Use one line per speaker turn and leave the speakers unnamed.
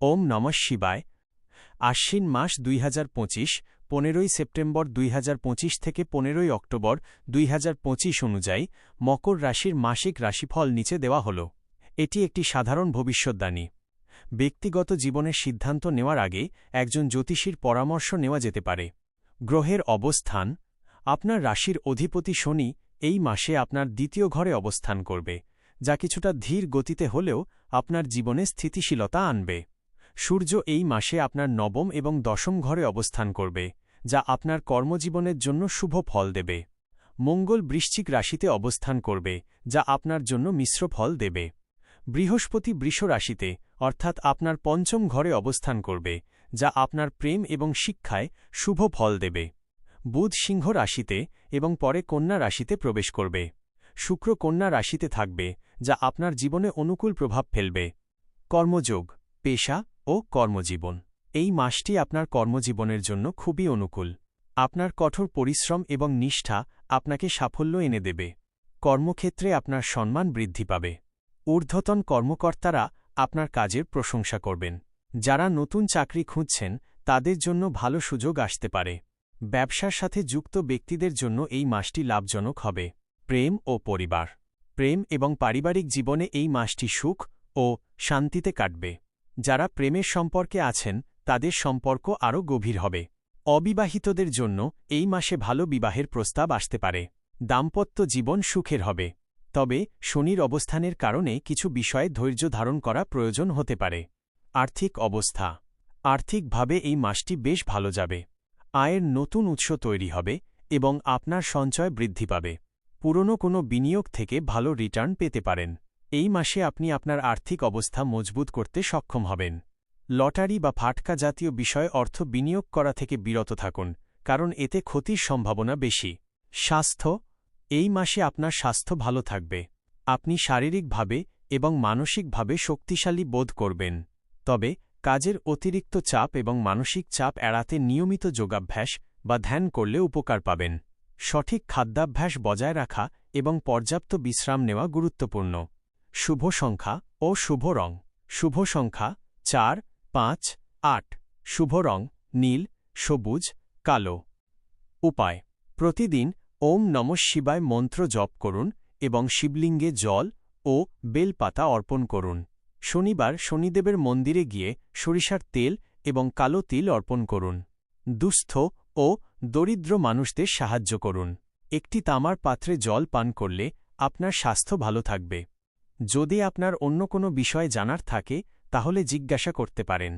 ওম নমঃ শিবায়। আশ্বিন মাস দুই হাজার পঁচিশ, পনেরোই সেপ্টেম্বর দুই হাজার পঁচিশ থেকে পনেরোই অক্টোবর দুই হাজার পঁচিশ অনুযায়ী মকর রাশির মাসিক রাশিফল নিচে দেওয়া হল। এটি একটি সাধারণ ভবিষ্যদ্বাণী। ব্যক্তিগত জীবনের সিদ্ধান্ত নেওয়ার আগে একজন জ্যোতিষীর পরামর্শ নেওয়া যেতে পারে। গ্রহের অবস্থান, আপনার রাশির অধিপতি শনি এই মাসে আপনার দ্বিতীয় ঘরে অবস্থান করবে, যা কিছুটা ধীর গতিতে হলেও আপনার জীবনে স্থিতিশীলতা আনবে। সূর্য এই মাসে আপনার নবম এবং দশম ঘরে অবস্থান করবে, যা আপনার কর্মজীবনের জন্য শুভ ফল দেবে। মঙ্গল বৃশ্চিক রাশিতে অবস্থান করবে, যা আপনার জন্য মিশ্র ফল দেবে। বৃহস্পতি বৃষ রাশিতে, অর্থাৎ আপনার পঞ্চম ঘরে অবস্থান করবে, যা আপনার প্রেম এবং শিক্ষায় শুভ ফল দেবে। বুধ সিংহ রাশিতে এবং পরে কন্যা রাশিতে প্রবেশ করবে। শুক্র কন্যা রাশিতে থাকবে, যা আপনার জীবনে অনুকূল প্রভাব ফেলবে। কর্মযোগ, পেশা ও কর্মজীবন। এই মাসটি আপনার কর্মজীবনের জন্য খুবই অনুকূল। আপনার কঠোর পরিশ্রম এবং নিষ্ঠা আপনাকে সাফল্য এনে দেবে। কর্মক্ষেত্রে আপনার সম্মান বৃদ্ধি পাবে। ঊর্ধ্বতন কর্মকর্তারা আপনার কাজের প্রশংসা করবেন। যারা নতুন চাকরি খুঁজছেন, তাদের জন্য ভালো সুযোগ আসতে পারে। ব্যবসার সাথে যুক্ত ব্যক্তিদের জন্য এই মাসটি লাভজনক হবে। প্রেম ও পরিবার। প্রেম এবং পারিবারিক জীবনে এই মাসটি সুখ ও শান্তিতে কাটবে। যারা প্রেমের সম্পর্কে আছেন, তাদের সম্পর্ক আরও গভীর হবে। অবিবাহিতদের জন্য এই মাসে ভালো বিবাহের প্রস্তাব আসতে পারে। দাম্পত্য জীবন সুখের হবে। তবে শনির অবস্থানের কারণে কিছু বিষয়ে ধৈর্য ধারণ করা প্রয়োজন হতে পারে। আর্থিক অবস্থা। আর্থিকভাবে এই মাসটি বেশ ভালো যাবে। আয়ের নতুন উৎস তৈরি হবে এবং আপনার সঞ্চয় বৃদ্ধি পাবে। পুরনো কোনো বিনিয়োগ থেকে ভালো রিটার্ন পেতে পারেন। এই মাসে আপনি আপনার আর্থিক অবস্থা মজবুত করতে সক্ষম হবেন। লটারি বা ফাটকা জাতীয় বিষয়ে অর্থ বিনিয়োগ করা থেকে বিরত থাকুন, কারণ এতে ক্ষতির সম্ভাবনা বেশি। স্বাস্থ্য, এই মাসে আপনার স্বাস্থ্য ভালো থাকবে। আপনি শারীরিকভাবে এবং মানসিকভাবে শক্তিশালী বোধ করবেন। তবে, কাজের অতিরিক্ত চাপ এবং মানসিক চাপ এড়াতে নিয়মিত যোগাভ্যাস বা ধ্যান করলে উপকার পাবেন। সঠিক খাদ্যাভ্যাস বজায় রাখা এবং পর্যাপ্ত বিশ্রাম নেওয়া গুরুত্বপূর্ণ। শুভ সংখ্যা ও শুভ রং। শুভ সংখ্যা চার, পাঁচ, আট। শুভ রং নীল, সবুজ, কালো। উপায়। প্রতিদিন ওম নম শিবায় মন্ত্র জপ করুন এবং শিবলিঙ্গে জল ও বেলপাতা অর্পণ করুন। শনিবার শনিদেবের মন্দিরে গিয়ে সরিষার তেল এবং কালো তিল অর্পণ করুন। দুস্থ ও দরিদ্র মানুষদের সাহায্য করুন। একটি তামার পাত্রে জল পান করলে আপনার স্বাস্থ্য ভালো থাকবে। যদি আপনার অন্য কোনো বিষয় জানার থাকে তাহলে জিজ্ঞাসা করতে পারেন।